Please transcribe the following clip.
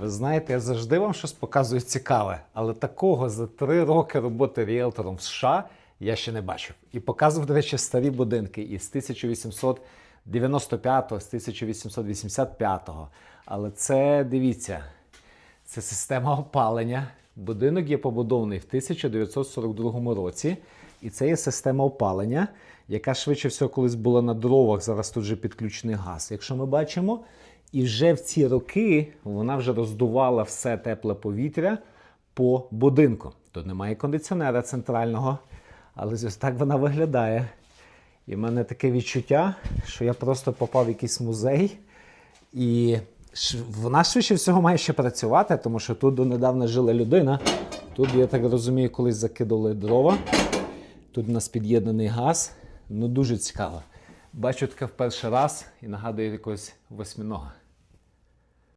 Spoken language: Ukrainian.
Ви знаєте, я завжди вам щось показую цікаве, але такого за три роки роботи ріелтором в США я ще не бачив. І показував, до речі, старі будинки із 1895 з 1885 Але це дивіться, це система опалення. Будинок є побудований в 1942 році, і це є система опалення, яка швидше всього колись була на дровах. Зараз тут вже підключений газ. Якщо ми бачимо, і вже в ці роки вона вже роздувала все тепле повітря по будинку. Тут немає кондиціонера центрального, але ось так вона виглядає. І в мене таке відчуття, що я просто попав в якийсь музей, і вона швидше всього має ще працювати, тому що тут донедавна жила людина. Тут, я так розумію, колись закидали дрова. Тут у нас під'єднаний газ. Ну дуже цікаво. Бачу таке в перший раз і нагадує якогось восьминога.